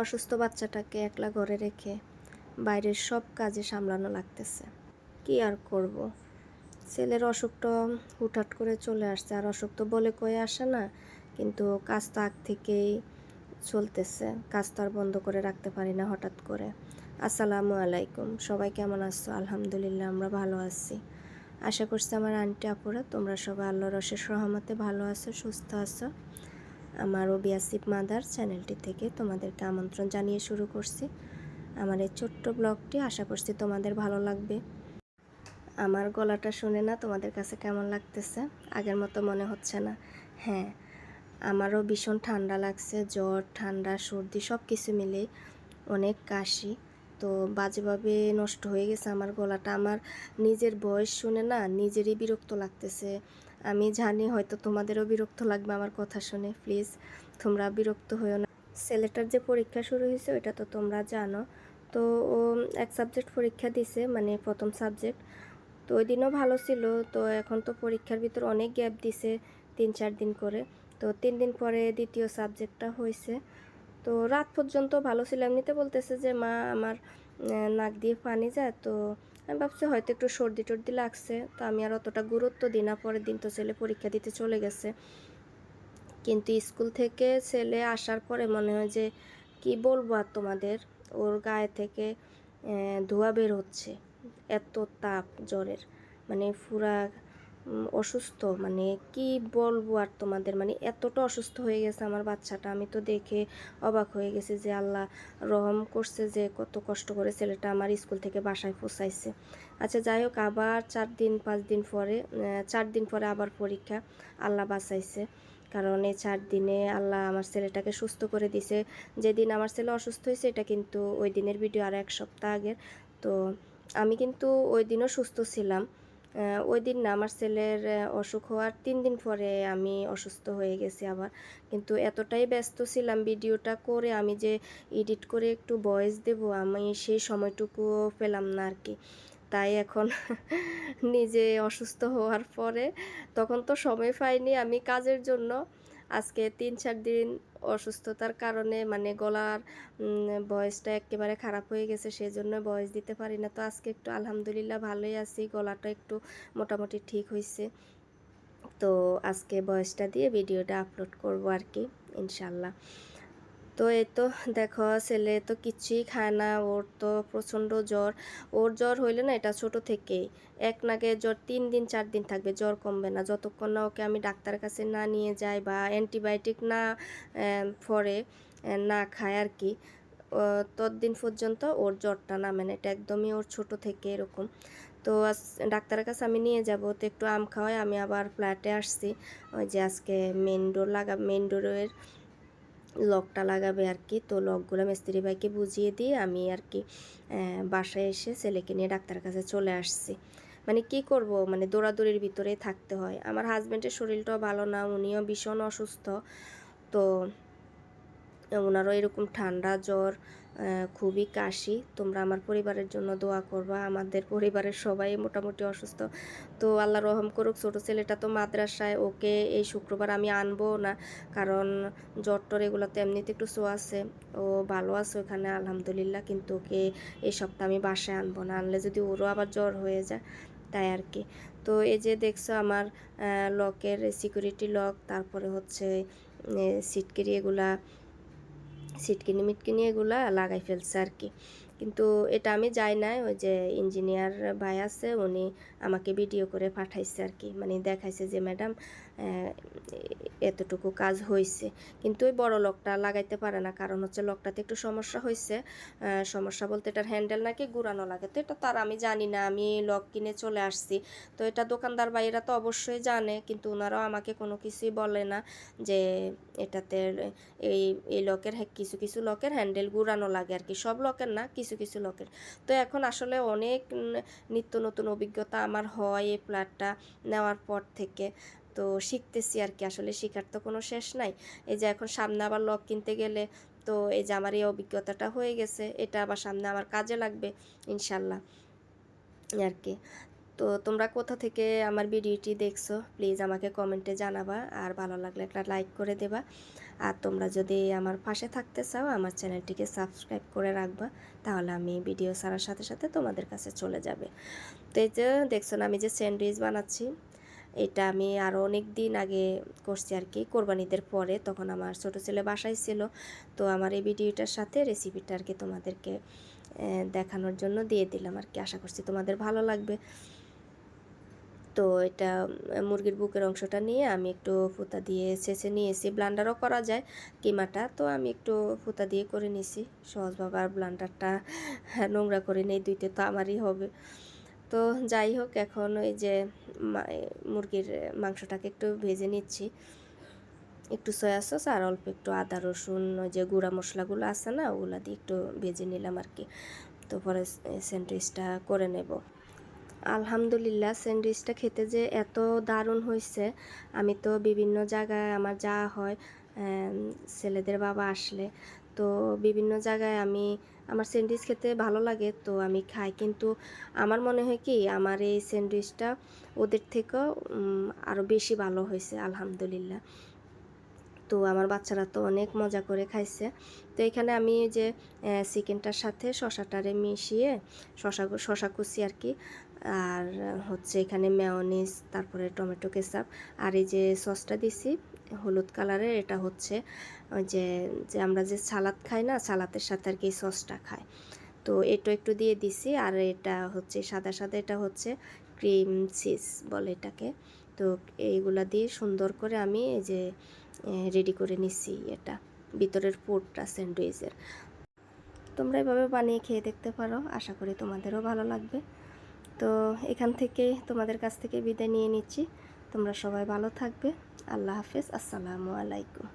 অসুস্থ বাচ্চাটাকে একলা ঘরে রেখে বাইরের সব কাজে সামলানো লাগতেছে। কি আর করব? ছেলের অসুখটা হুটহাট করে চলে আসছে, আর অসুখ তো বলে কয়ে আসে না, কিন্তু কাজ তো আগ থেকেই চলতেছে, কাজ তো আর বন্ধ করে রাখতে পারি না হঠাৎ করে। আসসালামু আলাইকুম, সবাই কেমন আছো? আলহামদুলিল্লাহ, আমরা ভালো আছি। আশা করছি আমার আন্টি আপুরা, তোমরা সবাই আল্লাহর রসের সহমতে ভালো আছো, সুস্থ আছো। আমার ওবিয়াসিপ মাদার চ্যানেলটি থেকে তোমাদেরকে আমন্ত্রণ জানিয়ে শুরু করছি। আমার এই ছোট্ট ব্লগটি আশা করছি তোমাদের ভালো লাগবে। আমার গলাটা শুনে না তোমাদের কাছে কেমন লাগতেছে? আগের মতো মনে হচ্ছে না। হ্যাঁ আমারও ভীষণ ঠান্ডা লাগছে, জ্বর, ঠান্ডা, সর্দি সব কিছু মিলে অনেক কাশি। তো বাজেভাবে নষ্ট হয়ে গেছে আমার গলাটা। আমার নিজের বয়স শুনে না নিজেরই বিরক্ত লাগতেছে। আমি জানি হয়তো তোমাদেরও বিরক্ত লাগবে আমার কথা শুনে, প্লিজ। তোমরা বিরক্ত হয়েও না। ছেলেটার যে পরীক্ষা শুরু হয়েছে, ওইটা তো তোমরা জানো। তো ও এক সাবজেক্ট পরীক্ষা দিছে মানে প্রথম সাবজেক্ট। তো ওই দিনও ভালো ছিল। তো এখন তো পরীক্ষার ভিতর অনেক গ্যাপ দিছে, তিন চার দিন করে। তো তিন দিন পরে দ্বিতীয় সাবজেক্টটা হয়েছে। তো রাত পর্যন্ত ভালো ছিল এমনিতে বলতেছে যে মা আমার নাক দিয়ে পানি যায়। তো আমি ভাবছি হয়তো একটু সর্দি টর্দি লাগছে। তো আমি আর অতটা গুরুত্ব দিই না। পরের দিন তো ছেলে পরীক্ষা দিতে চলে গেছে। কিন্তু স্কুল থেকে ছেলে আসার পরে মনে হয় যে কি বলব আর তোমাদের? ওর গায়ে থেকে ধোঁয়া বের হচ্ছে। এত তাপ জ্বরের। মানে উম, অসুস্থ। মানে কি বলব আর তোমাদের? মানে এতটা অসুস্থ হয়ে গেছে আমার বাচ্চাটা। আমি তো দেখে অবাক হয়ে গেছি যে আল্লাহ রহম করছে যে কত কষ্ট করে ছেলেটা আমার স্কুল থেকে বাসায় পৌঁছাইছে। আচ্ছা যাই হোক, আবার চার দিন, পাঁচ দিন পরে চার দিন পরে আবার পরীক্ষা আল্লাহ বাঁচাইছে। কারণ এই চার দিনে আল্লাহ আমার ছেলেটাকে সুস্থ করে দিছে। যেদিন আমার ছেলে অসুস্থ হয়েছে, এটা কিন্তু ওই দিনের ভিডিও আর এক সপ্তাহ আগের। তো আমি কিন্তু ওই দিনও সুস্থ ছিলাম। ওই দিন না আমার ছেলের অসুখ হওয়ার তিন দিন পরে আমি অসুস্থ হয়ে গেছি আবার। কিন্তু এতটাই ব্যস্ত ছিলাম ভিডিওটা করে আমি যে এডিট করে একটু ভয়েস দেব, আমি সেই সময়টুকুও পেলাম না আর কি। তাই এখন নিজে অসুস্থ হওয়ার পরে তখন তো সময় পাইনি আমি কাজের জন্য। আজকে তিন চার দিন অসুস্থতার কারণে মানে গলার ভয়েসটা একেবারে খারাপ হয়ে গেছে সেই জন্য ভয়েস দিতে পারি না। তো আজকে একটু আলহামদুলিল্লাহ ভালোই আছি, গলাটা একটু মোটামুটি ঠিক হয়েছে। তো আজকে ভয়েসটা দিয়ে ভিডিওটা আপলোড করব আর কি, ইনশাল্লাহ। তো এই তো দেখো ছেলে তো কিচ্ছুই খায় না ওর তো প্রচণ্ড জ্বর। ওর জ্বর হইলে না এটা ছোট থেকেই। এক নাগে জ্বর তিন দিন চার দিন থাকবে জ্বর কমবে না। যতক্ষণ না ওকে আমি ডাক্তারের কাছে না নিয়ে যাই বা অ্যান্টিবায়োটিক না আহ, না খায় আর কি ততদিন পর্যন্ত ওর জ্বরটা না। এটা একদমই ওর ছোট থেকে এরকম। তো আজ ডাক্তারের কাছে আমি নিয়ে যাব। তো একটু আম খাওয়াই আমি আবার ফ্ল্যাটে আসছি। ওই যে আজকে মেন ডোর লাগা মেন ডোরের লকটা লাগাবে আর কি তো লকগুলো মিস্ত্রি ভাইকে বুঝিয়ে দিয়ে আমি আর কি বাসায় এসে ছেলেকে নিয়ে ডাক্তারের কাছে চলে আসছি। মানে কি করব? মানে দৌড়াদৌড়ির ভিতরে থাকতে হয়। আমার হাজব্যান্ডের শরীরটাও ভালো না, উনিও ভীষণ অসুস্থ। তো ওনারও এরকম ঠান্ডা, জ্বর খুবই কাশি। তোমরা আমার পরিবারের জন্য দোয়া করবা। আমাদের পরিবারের সবাই মোটামুটি অসুস্থ। তো আল্লাহ রহম করুক, ছোটো ছেলেটা তো মাদ্রাসায়, ওকে এই শুক্রবার আমি আনব না। কারণ জ্বর টর এগুলো তো এমনিতে একটু শো আছে। ও ভালো আছে ওখানে, আলহামদুলিল্লাহ। কিন্তু ওকে এই সপ্তাহে আমি বাসায় আনব না। আনলে যদি ওরও আবার জ্বর হয়ে যায়, তাই আর কি। তো এই যে দেখছ আমার লকের সিকিউরিটি লক তারপরে হচ্ছে সিটকেরি এগুলা সিটকিনি মিটকিনি এগুলো লাগাই ফেলছে আর কি। কিন্তু এটা আমি যাই নাই, ওই যে ইঞ্জিনিয়ার ভাই আছে, উনি আমাকে ভিডিও করে পাঠাইছে আর কি মানে দেখাইছে যে ম্যাডাম এতটুকু কাজ হয়েছে কিন্তু ওই বড় লকটা লাগাইতে পারে না, কারণ হচ্ছে লকটাতে একটু সমস্যা হয়েছে সমস্যা বলতে এটার হ্যান্ডেল নাকি ঘুরানো লাগে। তো এটা তার আমি জানি না, আমি লক কিনে চলে আসছি। তো এটা দোকানদার ভাইয়েরা তো অবশ্যই জানে, কিন্তু ওনারাও আমাকে কোনো কিছুই বলে না যে এটাতে এই এই লকের কিছু কিছু লকের হ্যান্ডেল ঘুরানো লাগে আর কি। সব লকের না, কিছু কিছু লকের। তো এখন আসলে অনেক নিত্য নতুন অভিজ্ঞতা আমার হয় এই ফ্ল্যাটটা নেওয়ার পর থেকে। তো শিখতেছি আর কি। আসলে শেখার তো কোনো শেষ নাই। এই যে এখন সামনে আবার লক কিনতে গেলে তো এই যে আমার এই অভিজ্ঞতাটা হয়ে গেছে, এটা আবার সামনে আমার কাজে লাগবে, ইনশাল্লাহ, আর কি। তো তোমরা কোথা থেকে আমার ভিডিওটি দেখছ, প্লিজ আমাকে কমেন্টে জানাবা, আর ভালো লাগলে একটা লাইক করে দেবা। আর তোমরা যদি আমার পাশে থাকতে চাও, আমার চ্যানেলটিকে সাবস্ক্রাইব করে রাখবা, তাহলে আমি ভিডিও ছাড়ার সাথে সাথে তোমাদের কাছে চলে যাবে। তো এই যে দেখছ না, আমি যে স্যান্ডউইচ বানাচ্ছি এটা আমি আরও অনেক দিন আগে করছি আর কি কোরবানিদের পরে। তখন আমার ছোটো ছেলে বাসায় ছিল। তো আমার এই ভিডিওটার সাথে রেসিপিটা আর কি তোমাদেরকে দেখানোর জন্য দিয়ে দিলাম আর কি আশা করছি তোমাদের ভালো লাগবে। তো এটা মুরগির বুকের অংশটা নিয়ে আমি একটু ফুতা দিয়ে ছেঁচে নিয়েছি। ব্লান্ডারও করা যায় কিমাটা, তো আমি একটু ফুতা দিয়ে করে নিয়েছি সহজভাবে আর ব্লান্ডারটা নোংরা করে নেই দুইতে তো আমারই হবে। তো যাই হোক, এখন ওই যে মুরগির মাংসটাকে একটু ভেজে নিচ্ছি। একটু সয়া সস আর অল্প একটু আদা, রসুন, ওই যে গুঁড়া মশলাগুলো আছে না, ওগুলো দিয়ে একটু ভেজে নিলাম আর কি। তো পরে স্যান্ডউইচটা করে নেব। আলহামদুলিল্লাহ, স্যান্ডউইচটা খেতে যে এত দারুণ হয়েছে আমি তো বিভিন্ন জায়গায় আমার যাওয়া হয় ছেলেদের বাবা আসলে। তো বিভিন্ন জায়গায় আমি, আমার স্যান্ডউইচ খেতে ভালো লাগে, তো আমি খাই। কিন্তু আমার মনে হয় কি, আমার এই স্যান্ডউইচটা ওদের থেকেও আরও বেশি ভালো হয়েছে, আলহামদুলিল্লাহ। তো আমার বাচ্চারা তো অনেক মজা করে খাইছে। তো এখানে আমি যে চিকেনটার সাথে শশাটারে মিশিয়ে, শশা শশা কুচি আর কি আর হচ্ছে এখানে মেয়নিজ তারপরে টমেটো কেচাপ আর এই যে সসটা দিছি, হলুদ কালারের এটা হচ্ছে যে যে আমরা যে সালাদ খাই না, সালাদের সাথে আর কি সসটা খাই। তো এটা একটু দিয়ে দিছি, আর এটা হচ্ছে সাদা সাদা, এটা হচ্ছে ক্রিম চিজ বলে এটাকে। তো এইগুলা দিয়ে সুন্দর করে আমি এই যে রেডি করে নিছি এটা। ভিতরের পুরটা স্যান্ডউইচের তোমরা এভাবে বানিয়ে খেয়ে দেখতে পারো, আশা করি তোমাদেরও ভালো লাগবে। তো এখান থেকে তোমাদের কাছ থেকে বিদায় নিয়ে নিচ্ছি। তোমরা সবাই ভালো থাকবে। আল্লাহ হাফেজ। আসসালামু আলাইকুম।